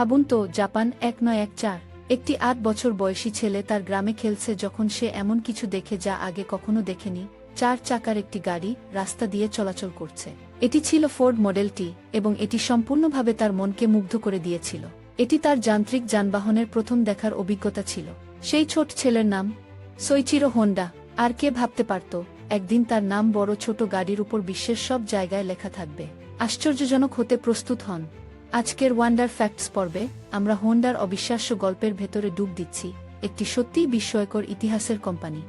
ভাবুন তো, জাপান এক নয় এক চার। একটি আট বছর বয়সী ছেলে তার গ্রামে খেলছে যখন সে এমন কিছু দেখে যা আগে কখনো দেখেনি। চার চাকার একটি গাড়ি রাস্তা দিয়ে চলাচল করছে। এটি ছিল ফোর্ড মডেলটি এবং এটি সম্পূর্ণভাবে তার মনকে মুগ্ধ করে দিয়েছিল। এটি তার যান্ত্রিক যানবাহনের প্রথম দেখার অভিজ্ঞতা ছিল। সেই ছোট ছেলের নাম সৈচিরো হোন্ডা। আর কে ভাবতে পারত, একদিন তার নাম বড় ছোট গাড়ির উপর বিশ্বের সব জায়গায় লেখা থাকবে। আশ্চর্যজনক হতে প্রস্তুত হন। আজকের ওয়ান্ডার ফ্যাক্টস পর্বে আমরা হোন্ডার অবিশ্বাস্য গল্পের ভেতরে ডুব দিচ্ছি একটি সত্যিই বিস্ময়কর ইতিহাসের কোম্পানি।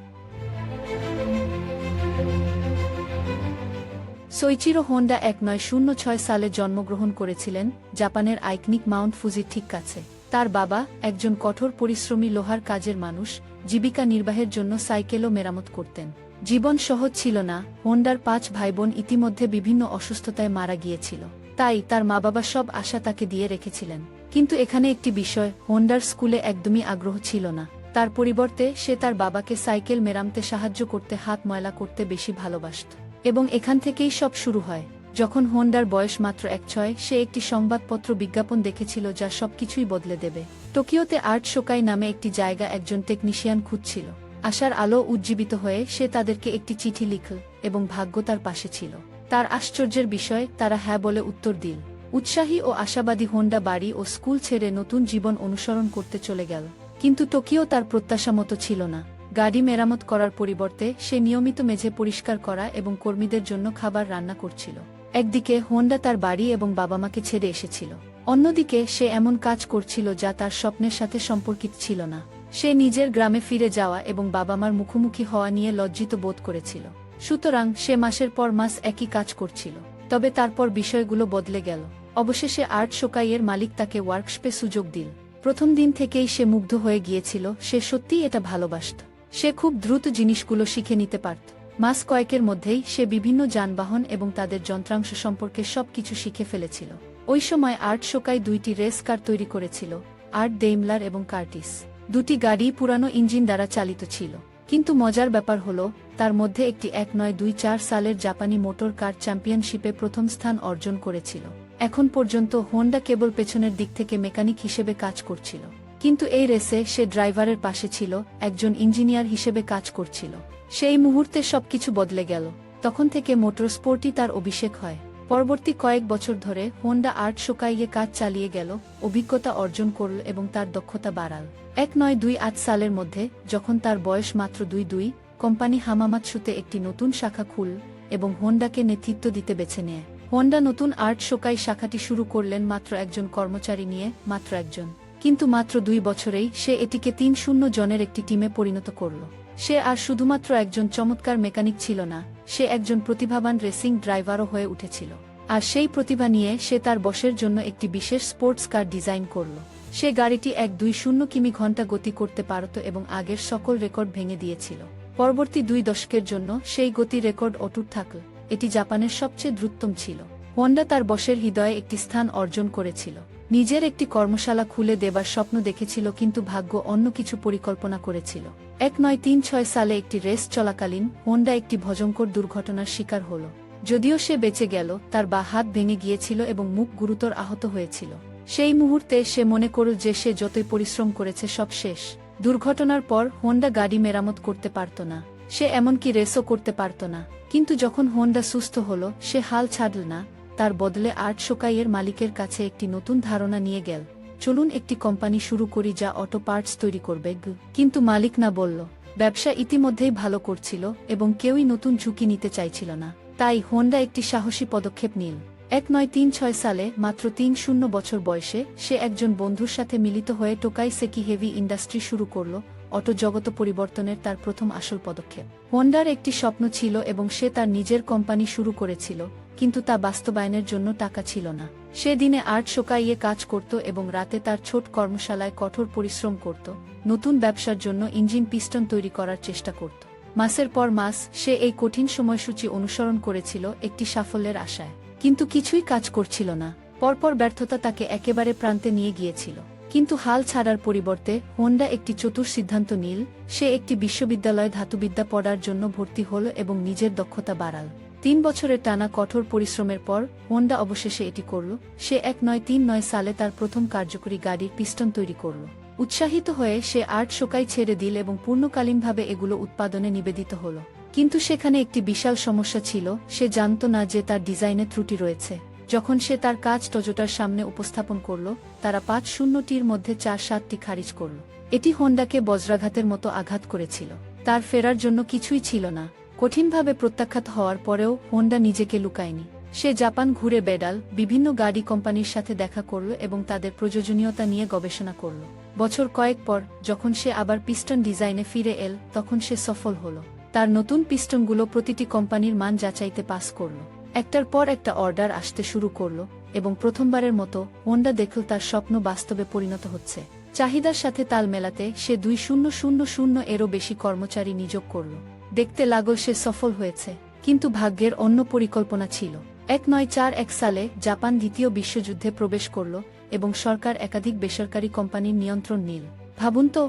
সৈচিরো হোন্ডা এক নয় শূন্য ছয় সালে জন্মগ্রহণ করেছিলেন জাপানের আইকনিক মাউন্ট ফুজির ঠিক কাছে। তার বাবা একজন কঠোর পরিশ্রমী লোহার কাজের মানুষ, জীবিকা নির্বাহের জন্য সাইকেলও মেরামত করতেন। জীবন সহজ ছিল না, হোন্ডার পাঁচ ভাইবোন ইতিমধ্যে বিভিন্ন অসুস্থতায় মারা গিয়েছিল। তাই তার মা বাবা সব আশা তাকে দিয়ে রেখেছিলেন। কিন্তু এখানে একটি বিষয়, হোন্ডার স্কুলে একদমই আগ্রহ ছিল না। তার পরিবর্তে সে তার বাবাকে সাইকেল মেরামতে সাহায্য করতে হাত ময়লা করতে বেশি ভালোবাসত। এবং এখান থেকেই সব শুরু হয়। যখন হোন্ডার বয়স মাত্র এক ছয়, সে একটি সংবাদপত্র বিজ্ঞাপন দেখেছিল যা সবকিছুই বদলে দেবে। টোকিওতে আর্ট শোকাই নামে একটি জায়গা একজন টেকনিশিয়ান খুঁজছিল। আশার আলো উজ্জীবিত হয়ে সে তাদেরকে একটি চিঠি লিখল এবং ভাগ্য তার পাশে ছিল। তার আশ্চর্যের বিষয়, তারা হ্যাঁ বলে উত্তর দিল। উৎসাহী ও আশাবাদী হোন্ডা বাড়ি ও স্কুল ছেড়ে নতুন জীবন অনুসরণ করতে চলে গেল। কিন্তু টোকিও তার প্রত্যাশা মতো ছিল না। গাড়ি মেরামত করার পরিবর্তে সে নিয়মিত মেঝে পরিষ্কার করা এবং কর্মীদের জন্য খাবার রান্না করছিল। একদিকে হোন্ডা তার বাড়ি এবং বাবা মাকে ছেড়ে এসেছিল। অন্যদিকে সে এমন কাজ করছিল যা তার স্বপ্নের সাথে সম্পর্কিত ছিল না। সে নিজের গ্রামে ফিরে যাওয়া এবং বাবা মার মুখোমুখি হওয়া নিয়ে লজ্জিত বোধ করেছিল। সুতরাং সে মাসের পর মাস একই কাজ করছিল। তবে তারপর বিষয়গুলো বদলে গেল। অবশেষে আর্ট শোকাইয়ের মালিক তাকে ওয়ার্কশপে সুযোগ দিল। প্রথম দিন থেকেই সে মুগ্ধ হয়ে গিয়েছিল, সে সত্যিই এটা ভালোবাসত। সে খুব দ্রুত জিনিসগুলো শিখে নিতে পারত। মাস কয়েকের মধ্যেই সে বিভিন্ন যানবাহন এবং তাদের যন্ত্রাংশ সম্পর্কে সবকিছু শিখে ফেলেছিল। ওই সময় আর্ট শোকাই দুইটি রেস কার তৈরি করেছিল, আর্ট ডেইমলার এবং কার্টিস। দুটি গাড়ি পুরানো ইঞ্জিন দ্বারা চালিত ছিল। কিন্তু মজার ব্যাপার হল তার মধ্যে একটি এক নয় দুই চার সালের জাপানি মোটর কার চ্যাম্পিয়নশিপে প্রথম স্থান অর্জন করেছিল। এখন পর্যন্ত হোন্ডা কেবল পেছনের দিক থেকে মেকানিক হিসেবে কাজ করছিল। কিন্তু এই রেসে সে ড্রাইভারের পাশে ছিল, একজন ইঞ্জিনিয়ার হিসেবে কাজ করছিল। সেই মুহূর্তে সবকিছু বদলে গেল। তখন থেকে মোটর স্পোর্টই তার অভিষেক হয়। পরবর্তী কয়েক বছর ধরে হোন্ডা আর্ট শোকাইয়ে কাজ চালিয়ে গেল, অভিজ্ঞতা অর্জন করল এবং তার দক্ষতা বাড়াল। এক নয় দুই আট সালের মধ্যে, যখন তার বয়স মাত্র দুই দুই কোম্পানি হামামাতসুতে একটি নতুন শাখা খুল এবং হোন্ডাকে নেতৃত্ব দিতে বেছে নেয়। হোন্ডা নতুন আর্ট শোকাই শাখাটি শুরু করলেন মাত্র একজন কর্মচারী নিয়ে, মাত্র একজন। কিন্তু মাত্র দুই বছরেই সে এটিকে তিন শূন্য জনের একটি টিমে পরিণত করল। সে আর শুধুমাত্র একজন চমৎকার মেকানিক ছিল না, সে একজন প্রতিভাবান রেসিং ড্রাইভারও হয়ে উঠেছিল। আর সেই প্রতিভা নিয়ে সে তার বসের জন্য একটি বিশেষ স্পোর্টস কার ডিজাইন করল। সে গাড়িটি এক দুই শূন্য কিমি ঘণ্টা গতি করতে পারত এবং আগের সকল রেকর্ড ভেঙে দিয়েছিল। পরবর্তী দুই দশকের জন্য সেই গতি রেকর্ড অটুট থাকল। এটি জাপানের সবচেয়ে দ্রুততম ছিল। হোন্ডা তার বসের হৃদয়ে একটি স্থান অর্জন করেছিল। নিজের একটি কর্মশালা খুলে দেবার স্বপ্ন দেখেছিল কিন্তু ভাগ্য অন্য কিছু পরিকল্পনা করেছিল। এক নয় তিন ছয় সালে একটি রেস চলাকালীন হোন্ডা একটি ভজঙ্কর দুর্ঘটনার শিকার হল। যদিও সে বেঁচে গেল, তার বা হাত ভেঙে গিয়েছিল এবং মুখ গুরুতর আহত হয়েছিল। সেই মুহূর্তে সে মনে করল যে সে যতই পরিশ্রম করেছে সব শেষ। দুর্ঘটনার পর হোন্ডা গাড়ি মেরামত করতে পারত না। সে এমনকি রেসও করতে পারত না। কিন্তু যখন হোন্ডা সুস্থ হল, সে হাল ছাড়ল না। তার বদলে আর্ট শোকাইয়ের মালিকের কাছে একটি নতুন ধারণা নিয়ে গেল। চলুন একটি কোম্পানি শুরু করি যা অটো পার্টস তৈরি করবে। কিন্তু মালিক না বলল। ব্যবসা ইতিমধ্যেই ভালো করছিল এবং কেউই নতুন ঝুঁকি নিতে চাইছিল না। তাই হোন্ডা একটি সাহসী পদক্ষেপ নিল। এক নয় তিন ছয় সালে, মাত্র তিন শূন্য বছর বয়সে, সে একজন বন্ধুর সাথে মিলিত হয়ে টোকাই সেকি হেভি ইন্ডাস্ট্রি শুরু করল, অটো জগত পরিবর্তনের তার প্রথম আসল পদক্ষেপ। হোন্ডার একটি স্বপ্ন ছিল এবং সে তার নিজের কোম্পানি শুরু করেছিল, কিন্তু তা বাস্তবায়নের জন্য টাকা ছিল না। সে দিনে আর্ট শোকাইয়ে কাজ করত এবং রাতে তার ছোট কর্মশালায় কঠোর পরিশ্রম করত, নতুন ব্যবসার জন্য ইঞ্জিন পিস্টন তৈরি করার চেষ্টা করত। মাসের পর মাস, সে এই কঠিন সময়সূচি অনুসরণ করেছিল একটি সাফল্যের আশায়। কিন্তু কিছুই কাজ করছিল না। পরপর ব্যর্থতা তাকে একেবারে প্রান্তে নিয়ে গিয়েছিল। কিন্তু হাল ছাড়ার পরিবর্তে হোন্ডা একটি চতুর সিদ্ধান্ত নিল, সে একটি বিশ্ববিদ্যালয়ে ধাতুবিদ্যা পড়ার জন্য ভর্তি হল এবং নিজের দক্ষতা বাড়াল। তিন বছরের টানা কঠোর পরিশ্রমের পর হোন্ডা অবশেষে এটি করল, সে এক নয় তিন নয় সালে তার প্রথম কার্যকরী গাড়ির পিস্টন তৈরি করল। উৎসাহিত হয়ে সে আর্ট শোকাই ছেড়ে দিল এবং পূর্ণকালীনভাবে এগুলো উৎপাদনে নিবেদিত হল। কিন্তু সেখানে একটি বিশাল সমস্যা ছিল, সে জানত না যে তার ডিজাইনে ত্রুটি রয়েছে। যখন সে তার কাজ টজোটার সামনে উপস্থাপন করল, তারা পাঁচ শূন্যটির মধ্যে চার সাতটি খারিজ করল। এটি হোন্ডাকে বজ্রাঘাতের মতো আঘাত করেছিল। তার ফেরার জন্য কিছুই ছিল না। কঠিনভাবে প্রত্যাখ্যাত হওয়ার পরেও হোন্ডা নিজেকে লুকায়নি। সে জাপান ঘুরে বেডাল, বিভিন্ন গাড়ি কোম্পানির সাথে দেখা করল এবং তাদের প্রয়োজনীয়তা নিয়ে গবেষণা করল। বছর কয়েক পর, যখন সে আবার পিস্টন ডিজাইনে ফিরে এল, তখন সে সফল হল। তার নতুন পিস্টনগুলো প্রতিটি কোম্পানির মান যাচাইতে পাস করল। একটার পর একটা অর্ডার আসতে শুরু করল এবং প্রথমবারের মতো হোন্ডা দেখল তার স্বপ্ন বাস্তবে পরিণত হচ্ছে। চাহিদার সাথে তাল মেলাতে সে দুই শূন্য শূন্য শূন্য এরও বেশি কর্মচারী নিয়োগ করল। দেখতে লাগল সে সফল হয়েছে, কিন্তু ভাগ্যের অন্য পরিকল্পনা ছিল। এক নয় চার এক সালে জাপান দ্বিতীয় বিশ্বযুদ্ধে প্রবেশ করল এবং সরকার একাধিক বেসরকারি কোম্পানির নিয়ন্ত্রণ নিল। ভাবুন তো,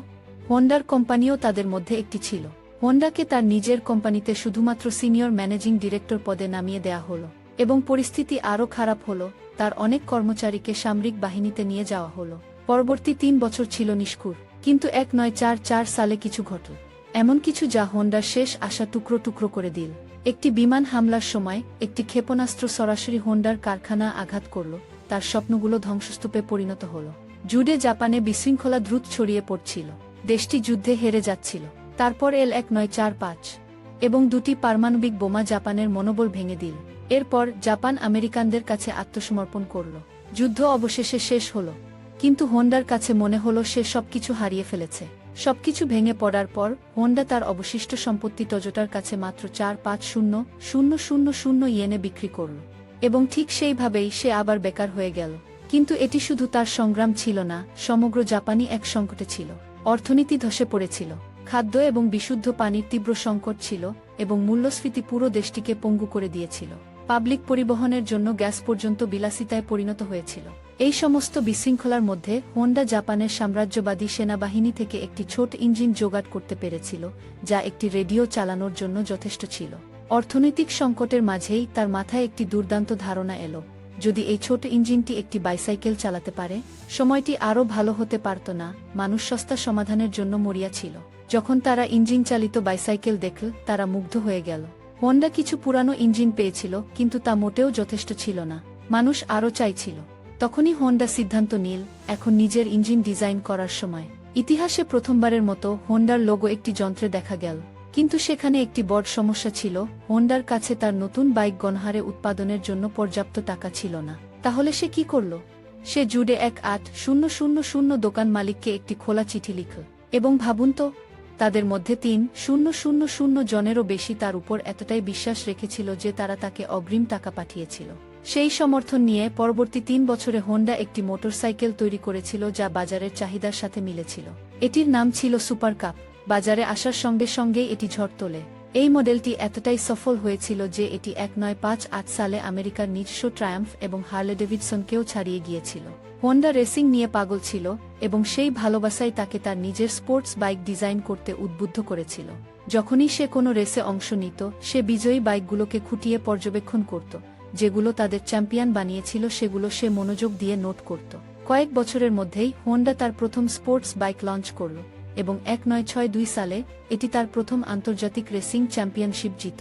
হোন্ডার কোম্পানিও তাদের মধ্যে একটি ছিল। হোন্ডাকে তার নিজের কোম্পানিতে শুধুমাত্র সিনিয়র ম্যানেজিং ডিরেক্টর পদে নামিয়ে দেয়া হল, এবং পরিস্থিতি আরও খারাপ হল, তার অনেক কর্মচারীকে সামরিক বাহিনীতে নিয়ে যাওয়া হল। পরবর্তী তিন বছর ছিল নিষ্কুর, কিন্তু এক নয় চার চার সালে কিছু ঘটল এমন কিছু যা হোন্ডার শেষ আশা টুকরো টুকরো করে দিল। একটি বিমান হামলার সময় একটি ক্ষেপণাস্ত্র সরাসরি হোন্ডার কারখানা আঘাত করল, তার স্বপ্নগুলো ধ্বংসস্তূপে পরিণত হল। জুডে জাপানে বিশৃঙ্খলা দ্রুত ছড়িয়ে পড়ছিল। দেশটি যুদ্ধে হেরে যাচ্ছিল। তারপর এল এক নয় চার পাঁচ, এবং দুটি পারমাণবিক বোমা জাপানের মনোবল ভেঙে দিল। এরপর জাপান আমেরিকানদের কাছে আত্মসমর্পণ করল। যুদ্ধ অবশেষে শেষ হল, কিন্তু হোন্ডার কাছে মনে হল সে সবকিছু হারিয়ে ফেলেছে। সবকিছু ভেঙে পড়ার পর হোন্ডা তার অবশিষ্ট সম্পত্তি টজোটার কাছে মাত্র চার পাঁচ শূন্য শূন্য শূন্য শূন্য ইয়েনে বিক্রি করল, এবং ঠিক সেইভাবেই সে আবার বেকার হয়ে গেল। কিন্তু এটি শুধু তার সংগ্রাম ছিল না, সমগ্র জাপানি এক সংকটে ছিল। অর্থনীতি ধসে পড়েছিল। খাদ্য এবং বিশুদ্ধ পানির তীব্র সংকট ছিল এবং মূল্যস্ফীতি পুরো দেশটিকে পঙ্গু করে দিয়েছিল। পাবলিক পরিবহনের জন্য গ্যাস পর্যন্ত বিলাসিতায় পরিণত হয়েছিল। এই সমস্ত বিশৃঙ্খলার মধ্যে হোন্ডা জাপানের সাম্রাজ্যবাদী সেনাবাহিনী থেকে একটি ছোট ইঞ্জিন জোগাড় করতে পেরেছিল, যা একটি রেডিও চালানোর জন্য যথেষ্ট ছিল। অর্থনৈতিক সংকটের মাঝেই তার মাথায় একটি দুর্দান্ত ধারণা এলো, যদি এই ছোট ইঞ্জিনটি একটি বাইসাইকেল চালাতে পারে, সময়টি আরও ভালো হতে পারত না, মানুষ সস্তা সমাধানের জন্য মরিয়া ছিল। যখন তারা ইঞ্জিন চালিত বাইসাইকেল দেখল, তারা মুগ্ধ হয়ে গেল। হন্ডা কিছু পুরানো ইঞ্জিন পেয়েছিল, কিন্তু তা মোটেও যথেষ্ট ছিল না। মানুষ আরও চাইছিল। তখনই হোন্ডা সিদ্ধান্ত নিল, এখন নিজের ইঞ্জিন ডিজাইন করার সময়। ইতিহাসে প্রথমবারের মতো হোন্ডার লোগো একটি যন্ত্রে দেখা গেল। কিন্তু সেখানে একটি বড় সমস্যা ছিল, হোন্ডার কাছে তার নতুন বাইক গণহারে উৎপাদনের জন্য পর্যাপ্ত টাকা ছিল না। তাহলে সে কি করল? সে জুডে এক আট শূন্য শূন্য শূন্য দোকান মালিককে একটি খোলা চিঠি লিখল, এবং ভাবুন তো তাদের মধ্যে তিন শূন্য শূন্য শূন্য জনেরও বেশি তার উপর এতটাই বিশ্বাস রেখেছিল যে তারা তাকে অগ্রিম টাকা পাঠিয়েছিল। সেই সমর্থন নিয়ে পরবর্তী তিন বছরে হোন্ডা একটি মোটরসাইকেল তৈরি করেছিল যা বাজারের চাহিদার সাথে মিলেছিল। এটির নাম ছিল সুপার কাপ। বাজারে আসার সঙ্গে সঙ্গেই এটি ঝড় তোলে। এই মডেলটি এতটাই সফল হয়েছিল যে এটি এক নয় পাঁচ আট সালে আমেরিকার নিজস্ব ট্রায়াম্ফ এবং হার্লে ডেভিডসনকেও ছাড়িয়ে গিয়েছিল। হোন্ডা রেসিং নিয়ে পাগল ছিল এবং সেই ভালোবাসাই তাকে তার নিজের স্পোর্টস বাইক ডিজাইন করতে উদ্বুদ্ধ করেছিল। যখনই সে কোনো রেসে অংশ নিত, সে বিজয়ী বাইকগুলোকে খুঁটিয়ে পর্যবেক্ষণ করত, যেগুলো তাদের চ্যাম্পিয়ন বানিয়েছিল সেগুলো সে মনোযোগ দিয়ে নোট করত। কয়েক বছরের মধ্যেই হোন্ডা তার প্রথম স্পোর্টস বাইক লঞ্চ করল এবং এক নয় ছয় দুই সালে এটি তার প্রথম আন্তর্জাতিক রেসিং চ্যাম্পিয়নশিপ জিত।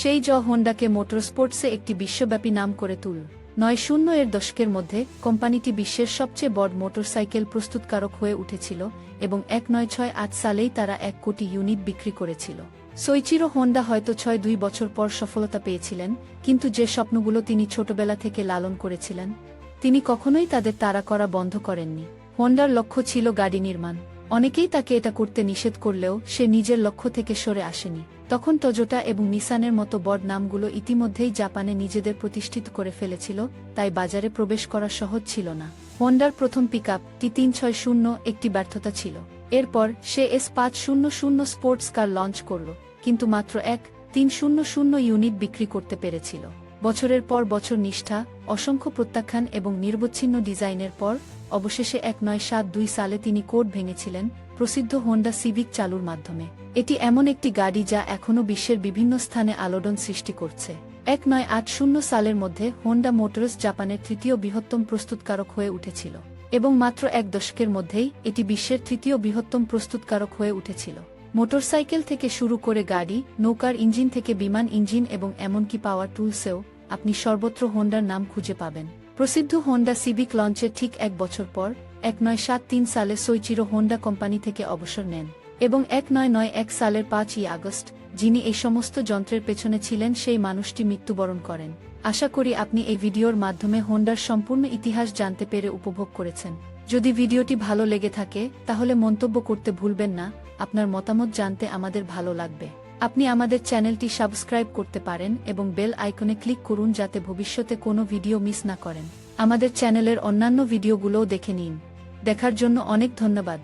সেই জ হোন্ডাকে মোটরস্পোর্টসে একটি বিশ্বব্যাপী নাম করে তুল নয় শূন্য এর দশকের মধ্যে কোম্পানিটি বিশ্বের সবচেয়ে বড় মোটরসাইকেল প্রস্তুতকারক হয়ে উঠেছিল এবং এক নয় ছয় আট সালেই তারা এক কোটি ইউনিট বিক্রি করেছিল। সৈচিরো হোন্ডা হয়তো ছয় দুই বছর পর সফলতা পেয়েছিলেন, কিন্তু যে স্বপ্নগুলো তিনি ছোটবেলা থেকে লালন করেছিলেন, তিনি কখনোই তাদের তাড়া করা বন্ধ করেননি। হোন্ডার লক্ষ্য ছিল গাড়ি নির্মাণ। অনেকেই তাকে এটা করতে নিষেধ করলেও সে নিজের লক্ষ্য থেকে সরে আসেনি। তখন টজোটা এবং নিসানের মতো বড় নামগুলো ইতিমধ্যেই জাপানে নিজেদের প্রতিষ্ঠিত করে ফেলেছিল, তাই বাজারে প্রবেশ করা সহজ ছিল না। হন্ডার প্রথম পিক আপ টি তিন ছয় শূন্য একটি ব্যর্থতা ছিল। এরপর সে এস পাঁচ শূন্য শূন্য স্পোর্টস কার লঞ্চ করল, কিন্তু মাত্র এক তিন শূন্য শূন্য ইউনিট বিক্রি করতে পেরেছিল। বছরের পর বছর নিষ্ঠা, অসংখ্য প্রত্যাখ্যান এবং নির্বচ্ছিন্ন ডিজাইনের পর, অবশেষে এক নয় সাত দুই সালে তিনি কোড ভেঙেছিলেন, প্রসিদ্ধ হোন্ডা সিভিক চালুর মাধ্যমে। এটি এমন একটি গাড়ি যা এখনও বিশ্বের বিভিন্ন স্থানে আলোড়ন সৃষ্টি করছে। এক নয় আট শূন্য সালের মধ্যে হোন্ডা মোটরস জাপানের তৃতীয় বৃহত্তম প্রস্তুতকারক হয়ে উঠেছিল। এবং মাত্র এক দশকের মধ্যেই এটি বিশ্বের তৃতীয় বৃহত্তম প্রস্তুতকারক হয়ে উঠেছিল। মোটরসাইকেল থেকে শুরু করে গাড়ি, নৌকার ইঞ্জিন থেকে বিমান ইঞ্জিন এবং এমনকি পাওয়ার টুলসেও আপনি সর্বত্র হোন্ডার নাম খুঁজে পাবেন। প্রসিদ্ধ হোন্ডা সিভিক লঞ্চের ঠিক এক বছর পর, এক নয় সাত তিন সালে সৈচিরো হোন্ডা কোম্পানি থেকে অবসর নেন এবং এক নয় নয় এক সালের পাঁচই আগস্ট, যিনি এই সমস্ত যন্ত্রের পেছনে ছিলেন, সেই মানুষটি মৃত্যুবরণ করেন। আশা করি আপনি এই ভিডিওর মাধ্যমে হোন্ডার সম্পূর্ণ ইতিহাস জানতে পেরে উপভোগ করেছেন। যদি ভিডিওটি ভালো লেগে থাকে, তাহলে মন্তব্য করতে ভুলবেন না। আপনার মতামত জানতে আমাদের ভালো লাগবে। আপনি আমাদের চ্যানেলটি সাবস্ক্রাইব করতে পারেন এবং বেল আইকনে ক্লিক করুন যাতে ভবিষ্যতে কোনো ভিডিও মিস না করেন। আমাদের চ্যানেলের অন্যান্য ভিডিওগুলোও দেখে নিন। দেখার জন্য অনেক ধন্যবাদ।